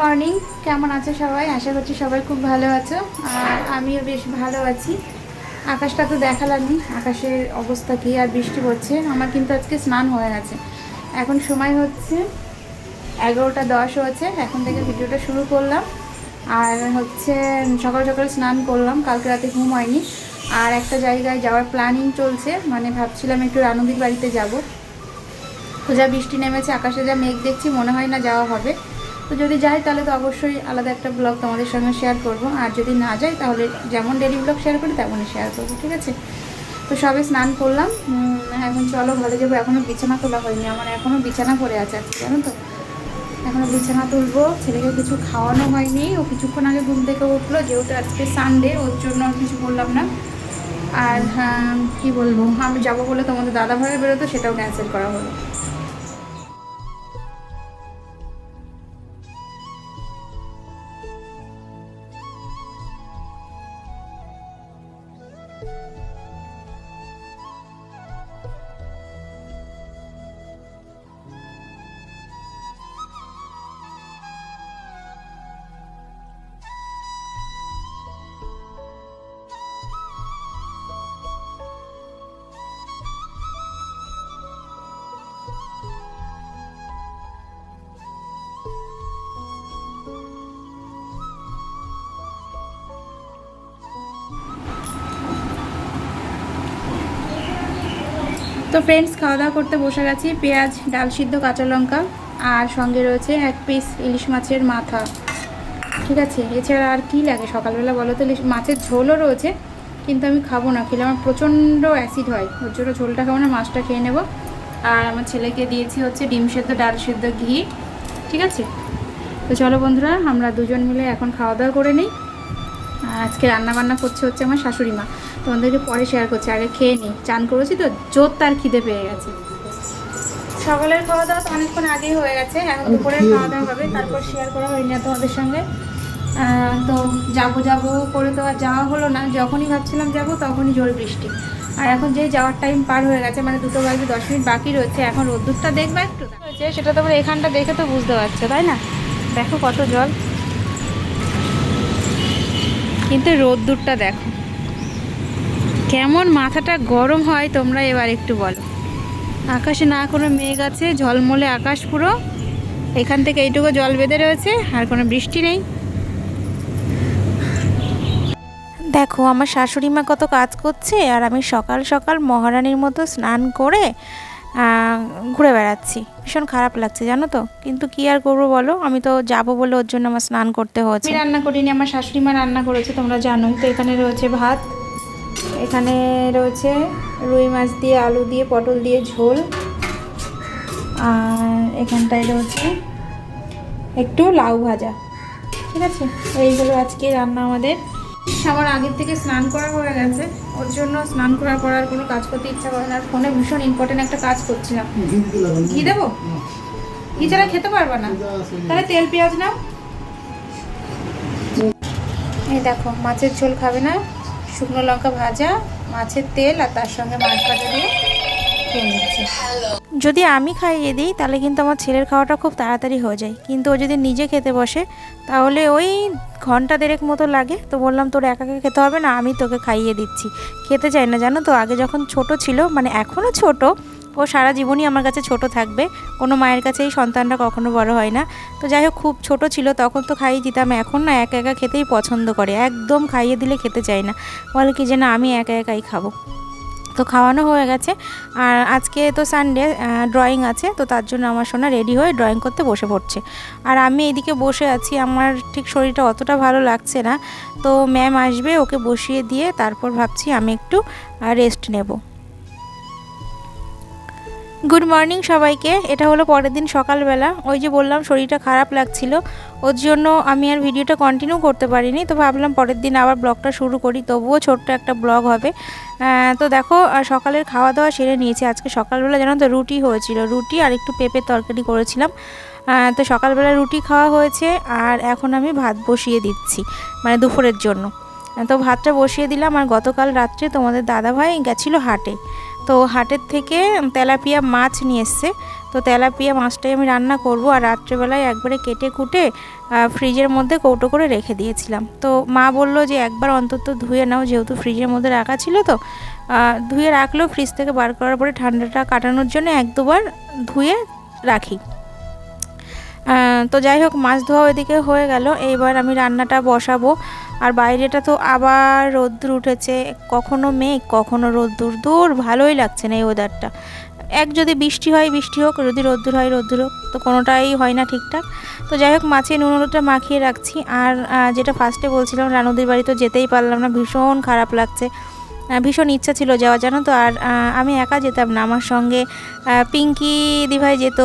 Morning. কেমন আছো সবাই? আশা করছি সবাই খুব ভালো আছো। আর আমিও বেশ ভালো আছি। আকাশটা তো দেখালামই, আকাশের অবস্থা কী আর বৃষ্টি পড়ছে? আমার কিন্তু আজকে স্নান হয়ে গেছে। এখন সময় হচ্ছে এগারোটা দশ হয়েছে, এখন থেকে ভিডিওটা শুরু করলাম। আর হচ্ছে সকাল সকাল স্নান করলাম, কালকে রাতে ঘুম হয়নি। আর একটা জায়গায় যাওয়ার প্ল্যানিং চলছে মানে ভাবছিলাম একটু রানুদির বাড়িতে যাব। তো যা বৃষ্টি নেমেছে, আকাশে যা মেঘ দেখছি, মনে হয় না যাওয়া হবে। তো যদি যাই তাহলে তো অবশ্যই আলাদা একটা ব্লগ তোমাদের সঙ্গে শেয়ার করব। আর যদি না যাই তাহলে যেমন ডেলি ব্লগ শেয়ার করি তেমনই শেয়ার করব ঠিক আছে? তো সবে স্নান করলাম। এখন চলো ঘরে যাব। এখনও বিছানা তোলা হয়নি। আমার এখনও বিছানা পড়ে আছে জানো তো? এখনও বিছানা তুলবো। ছেলেকে কিছু খাওয়ানো হয়নি। ও কিছুক্ষণ আগে ঘুম থেকে উঠল। যেহেতু আজকে সানডে ওর জন্য কিছু বললাম না। আর হ্যাঁ, কি বলব? আমি যাব বলে তোমাদের দাদা ভাইয়ের বেরোতো সেটাও ক্যান্সেল করা হলো। তো ফ্রেন্ডস খাওয়া দাওয়া করতে বসে গেছি। পেঁয়াজ, ডাল সিদ্ধ, কাঁচা লঙ্কা আর সঙ্গে রয়েছে এক পিস ইলিশ মাছের মাথা। ঠিক আছে, এছাড়া আর কি লাগে সকালবেলা বলো তো? ইলিশ মাছের ঝোলও রয়েছে, কিন্তু আমি খাব না। খেলে আমার প্রচণ্ড অ্যাসিড হয়। ওর জন্য ঝোলটা খাব না, মাছটা খেয়ে নেব। আর আমার ছেলেকে দিয়েছি হচ্ছে ডিম সেদ্ধ, ডাল সেদ্ধ, ঘি। ঠিক আছে? তো চলো বন্ধুরা, আমরা দুজন মিলে এখন খাওয়া দাওয়া করে নিই। আজকে রান্না বান্না করছে হচ্ছে আমার শাশুড়ি মা। তোমাদেরকে পরে শেয়ার করছি আগে খেয়ে নিই চান করেছি তো জোর তার খিদে পেয়ে গেছে। সকালের খাওয়া দাওয়া তো অনেকক্ষণ আগেই হয়ে গেছে এখন দুপুরের খাওয়া দাওয়া হবে তারপর শেয়ার করা হয়নি আর তোমাদের সঙ্গে। তো যাব যাব করে তো আর যাওয়া হলো না যখনই ভাবছিলাম যাব তখনই জোর বৃষ্টি। আর এখন যেই যাওয়ার টাইম পার হয়ে গেছে মানে দুটো বাজে দশ মিনিট বাকি রয়েছে এখন রোদ্দুরটা দেখবে একটু? রয়েছে সেটা তোমরা এখানটা দেখে তো বুঝতে পারছ তাই না? দেখো কত জল। কিন্তু রোদ্দুরটা দেখো। কেমন মাথাটা গরম হয় তোমরা এবার একটু বলো। আকাশে না কোনো মেঘ আছে ঝলমলে আকাশ পুরো। এখান থেকে এইটুকু জল বেঁধে রয়েছে আর কোনো বৃষ্টি নেই। দেখো আমার শাশুড়ি মা কত কাজ করছে আর আমি সকাল সকাল মহারানীর মতো স্নান করে ঘুরে বেড়াচ্ছি। ভীষণ খারাপ লাগছে জানো তো? কিন্তু কি আর করব বলো? আমি তো যাব বলে ওর জন্য আমার স্নান করতে হচ্ছে আমি রান্না করিনি আমার শাশুড়ি মা রান্না করেছে তোমরা জানোই। তো এখানে রয়েছে ভাত এখানে রয়েছে রুই মাছ দিয়ে, আলু দিয়ে, পটল দিয়ে ঝোল। আর এখানটায় রয়েছে একটু লাউ ভাজা। ঠিক আছে? এইগুলো আজকে রান্না আমাদের। আমার আগের থেকে স্নান করা হয়ে গেছে। ওর জন্য স্নান করার পর আর কোনো কাজ করতে ইচ্ছা করে না। ফোনে ভীষণ ইম্পর্টেন্ট একটা কাজ করছিলাম। ঘি দেবো? ঘি ছাড়া খেতে পারবে না। তাহলে তেল, পেঁয়াজ নাও। এই দেখো, মাছের ঝোল খাবে না। শুকনো লঙ্কা ভাজা, মাছের তেল আর তার সঙ্গে মাছ ভাজা দিয়ে যদি আমি খাইয়ে দিই, তাহলে কিন্তু আমার ছেলের খাওয়াটা খুব তাড়াতাড়ি হয়ে যায়। কিন্তু ও যদি নিজে খেতে বসে, তাহলে ওই ঘণ্টা দেড়েক মতো লাগে। তো বললাম, তোর একা খেতে হবে না, আমি তোকে খাইয়ে দিচ্ছি। খেতে চাই না, জানো তো? আগে যখন ছোট ছিল মানে এখনও ছোট ও সারা জীবনই আমার কাছে ছোট থাকবে। কোনো মায়ের কাছে এই সন্তানটা কখনো বড় হয় না। তো যাই হোক, খুব ছোট ছিল, তখন তো খাইয়ে দিতাম। এখন না একা একা খেতেই পছন্দ করে। একদম খাইয়ে দিলে খেতে চায় না। বলে কি যে, না, আমি একা একাই খাব। তো খাওয়ানো হয়ে গেছে। আর আজকে তো সানডে ড্রয়িং আছে। তো তার জন্য আমার সোনা রেডি হয়ে ড্রয়িং করতে বসে পড়ছে। আর আমি এদিকে বসে আছি। আমার ঠিক শরীরটা অতটা ভালো লাগছে না। তো ম্যাম আসবে, ওকে বসিয়ে দিয়ে তারপর ভাবছি আমি একটু রেস্ট নেব। গুড মর্নিং সবাইকে। এটা হলো পরের দিন সকালবেলা। ওই যে বললাম, শরীরটা খারাপ লাগছিল। ওর জন্য আমি আর ভিডিওটা কন্টিনিউ করতে পারিনি। তো ভাবলাম পরের দিন আবার ব্লগটা শুরু করি। তবুও ছোট্ট একটা ব্লগ হবে। তো দেখো সকালের খাওয়া দাওয়া সেরে নিয়েছি। আজকে সকালবেলা জানো তো রুটি হয়েছিল। রুটি আর একটু পেঁপের তরকারি করেছিলাম। তো সকালবেলা রুটি খাওয়া হয়েছে। আর এখন আমি ভাত বসিয়ে দিচ্ছি মানে দুপুরের জন্য। তো ভাতটা বসিয়ে দিলাম। আর গতকাল রাত্রে তোমাদের দাদাভাই গেছিল হাটে। তো হাটের থেকে তেলাপিয়া মাছ নিয়ে এসছে। তো তেলাপিয়া মাছটাই আমি রান্না করব আর রাত্রেবেলায় একবারে কেটে কুটে ফ্রিজের মধ্যে কৌটো করে রেখে দিয়েছিলাম। তো মা বলল যে একবার অন্তত ধুয়ে নাও, যেহেতু ফ্রিজের মধ্যে রাখা ছিল তো। ধুয়ে রাখলেও ফ্রিজ থেকে বার করার পরে ঠান্ডাটা কাটানোর জন্য এক দুবার ধুয়ে রাখি। তো যাই হোক, মাছ ধোয়া ওইদিকে হয়ে গেল। এইবার আমি রান্নাটা বসাবো। আর বাইরেটা তো আবার রোদ্দুর উঠেছে। কখনো মেঘ, কখনো রোদ্দুর। দূর, ভালোই লাগছে না এই ওয়েদারটা এক যদি বৃষ্টি হয়, বৃষ্টি হোক, যদি রোদ্দুর হয়, রোদ্দুর হোক। তো কোনোটাই হয় না ঠিকঠাক। তো যাই হোক, মাছে নুন, হলুদটা মাখিয়ে রাখছি। আর যেটা ফার্স্টে বলছিলাম, রানুদির বাড়ি তো যেতেই পারলাম না। ভীষণ খারাপ লাগছে। ভীষণ ইচ্ছা ছিল যাওয়া জানো তো আর আমি একা যেতাম না। আমার সঙ্গে পিঙ্কি দিভাই যেত।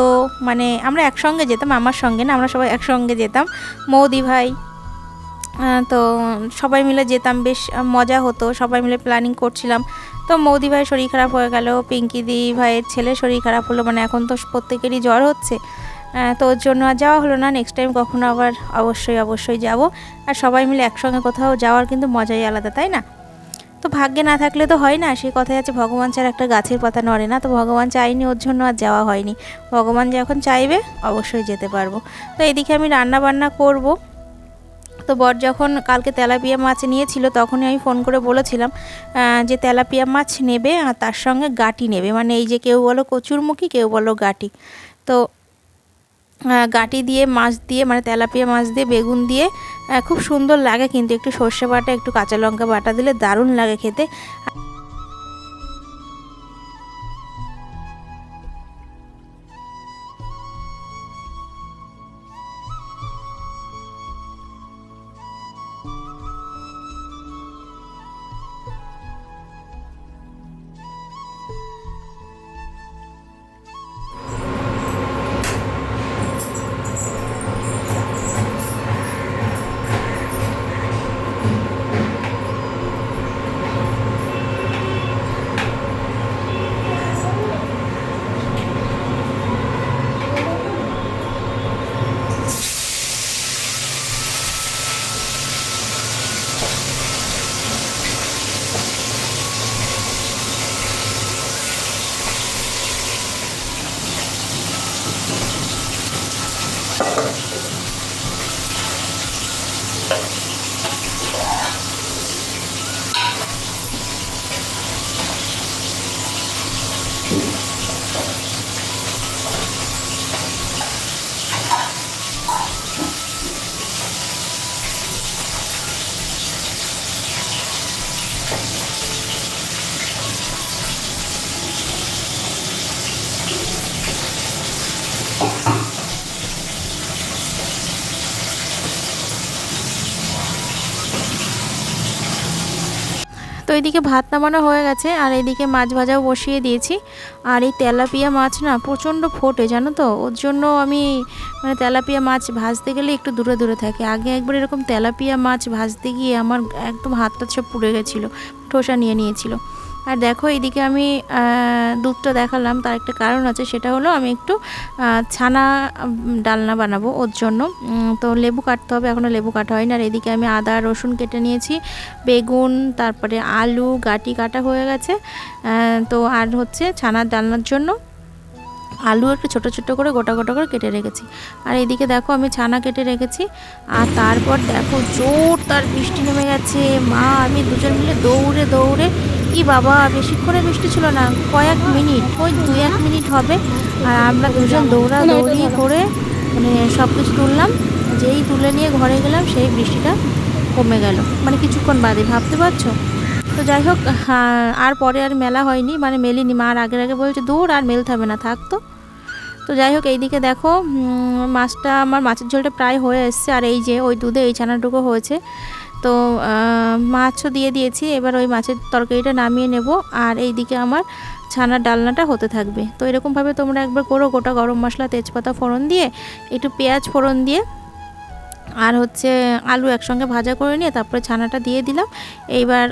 মানে আমরা একসঙ্গে যেতাম, আমার সঙ্গে না, আমরা সবাই একসঙ্গে যেতাম। মৌদি ভাই তো সবাই মিলে যেতাম, বেশ মজা হতো। সবাই মিলে প্ল্যানিং করছিলাম। তো মৌদি ভাই শরীর খারাপ হয়ে গেল, পিঙ্কি দি ভাইয়ের ছেলে শরীর খারাপ হলো মানে এখন তো প্রত্যেকেরই জ্বর হচ্ছে। তো ওর জন্য আর যাওয়া হলো না। নেক্সট টাইম কখনো আবার অবশ্যই অবশ্যই যাব। আর সবাই মিলে একসঙ্গে কোথাও যাওয়ার কিন্তু মজাই আলাদা, তাই না? তো ভাগ্যে না থাকলে তো হয় না। সেই কথাই আছে, ভগবান ছাড়া একটা গাছের পাতা নড়ে না। তো ভগবান চাইনি ওর জন্য আর যাওয়া হয়নি। ভগবান যখন চাইবে, অবশ্যই যেতে পারব। তো এদিকে আমি রান্না বান্না করব। তো বর যখন কালকে তেলাপিয়া মাছ নিয়েছিল, তখনই আমি ফোন করে বলেছিলাম যে তেলাপিয়া মাছ নেবে আর তার সঙ্গে গাটি নেবে। মানে এই যে কেউ বলো কচুরমুখী, কেউ বলো গাটি। তো গাটি দিয়ে, মাছ দিয়ে মানে তেলাপিয়া মাছ দিয়ে, বেগুন দিয়ে খুব সুন্দর লাগে কিন্তু। একটু সর্ষে বাটা, একটু কাঁচা লঙ্কা বাটা দিলে দারুণ লাগে খেতে। তো এদিকে ভাত নামানো হয়ে গেছে, আর এদিকে মাছ ভাজাও বসিয়ে দিয়েছি। আর এই তেলাপিয়া মাছ না প্রচণ্ড ফোটে, জানো তো? ওর জন্য আমি মানে তেলাপিয়া মাছ ভাজতে গেলে একটু দূরে দূরে থাকে। আগে একবার এরকম তেলাপিয়া মাছ ভাজতে গিয়ে আমার একদম হাতটা সব পুড়ে গেছিল, ঠোসা নিয়ে নিয়েছিল। আর দেখো, এদিকে আমি দুধটা দেখালাম। তার একটা কারণ আছে, সেটা হলো আমি একটু ছানা ডালনা বানাবো ওর জন্য। তো লেবু কাটতে হবে এখনও লেবু কাটা হয়নি। আর এদিকে আমি আদা, রসুন কেটে নিয়েছি, বেগুন, তারপরে আলু, গাটি কাটা হয়ে গেছে। তো আর হচ্ছে ছানার ডালনার জন্য আলু একটু ছোট ছোট করে, গোটা গোটা করে কেটে রেখেছি। আর এইদিকে দেখো, আমি ছানা কেটে রেখেছি। আর তারপর দেখো জোর তার বৃষ্টি নেমে গেছে। মা, আমি দুজন মিলে দৌড়ে দৌড়ে কি বাবা, বেশিক্ষণে বৃষ্টি ছিল না, কয়েক মিনিট, ওই দু এক মিনিট হবে। আর আমরা দুজন দৌড়া দৌড়ি করে মানে সব কিছু তুললাম, যেই তুলে নিয়ে ঘরে গেলাম, সেই বৃষ্টিটা কমে গেল। মানে কিছুক্ষণ বাদে, ভাবতে পারছ? তো যাই হোক আর পরে আর মেলা হয়নি মানে মেলিনি। মা আর আগের আগে বলছে দূর আর মেলতে হবে না থাকতো তো। যাই হোক, এইদিকে দেখো মাছটা, আমার মাছের ঝোলটা প্রায় হয়ে এসছে। আর এই যে, ওই দুধে এই ছানাটুকু হয়েছে। তো মাছও দিয়ে দিয়েছি। এবার ওই মাছের তরকারিটা নামিয়ে নেব আর এই দিকে আমার ছানার ডালনাটা হতে থাকবে। তো এরকমভাবে তোমরা একবার করো গোটা গরম মশলা, তেজপাতা ফোড়ন দিয়ে, একটু পেঁয়াজ ফোড়ন দিয়ে আর হচ্ছে আলু একসঙ্গে ভাজা করে নিয়ে তারপরে ছানাটা দিয়ে দিলাম। এইবার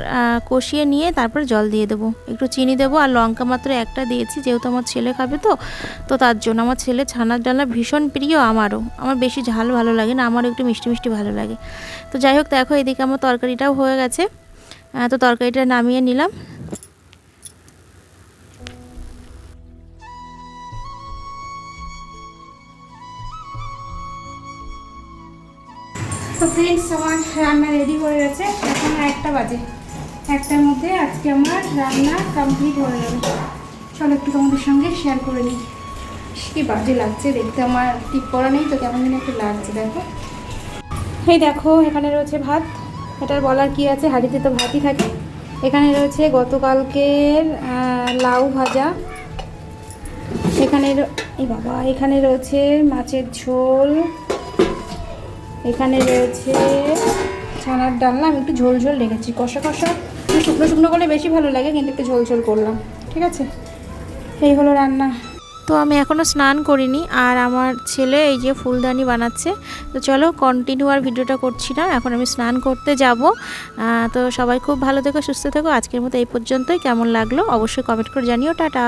কষিয়ে নিয়ে তারপরে জল দিয়ে দেবো। একটু চিনি দেবো আর লঙ্কা মাত্র একটা দিয়েছি, যেহেতু আমার ছেলে খাবে তো। তো তার জন্য আমার ছেলে ছানার ডালনা ভীষণ প্রিয় আমারও। আমার বেশি ঝাল ভালো লাগে না, আমারও একটু মিষ্টি মিষ্টি ভালো লাগে। তো যাই হোক, দেখো এদিকে আমার তরকারিটাও হয়ে গেছে। তো তরকারিটা নামিয়ে নিলাম। তো ফ্রেন্ডস আমার রান্না রেডি হয়ে গেছে। এখন একটা বাজে। একটার মধ্যে আজকে আমার রান্না কমপ্লিট হয়ে যাবে। চলো একটু তোমাদের সঙ্গে শেয়ার করে নিই। কি বাজে লাগছে দেখতে। আমার টিপ পরা নেই তো, কেমন যেন একটু লাগছে, দেখো। এই দেখো, এখানে রয়েছে ভাত। এটার বলার কি আছে? হাঁড়িতে তো ভাতই থাকে। এখানে রয়েছে গতকালকের লাউ ভাজা। এখানে এই বাবা, এখানে রয়েছে মাছের ঝোল। এখানে রয়েছে ছানার ডালনা। আমি একটু ঝোল ঝোল রেখেছি। কষা কষা শুকনো শুকনো করলে বেশি ভালো লাগে, কিন্তু একটু ঝোল ঝোল করলাম। ঠিক আছে? এই হলো রান্না। তো আমি এখনও স্নান করিনি, আর আমার ছেলে এই যে ফুলদানি বানাচ্ছে। তো চলো কন্টিনিউ আর ভিডিওটা করছি না, এখন আমি স্নান করতে যাব। তো সবাই খুব ভালো থেকো, সুস্থ থেকো। আজকের মতো এই পর্যন্তই। কেমন লাগল অবশ্যই কমেন্ট করে জানিও। টাটা!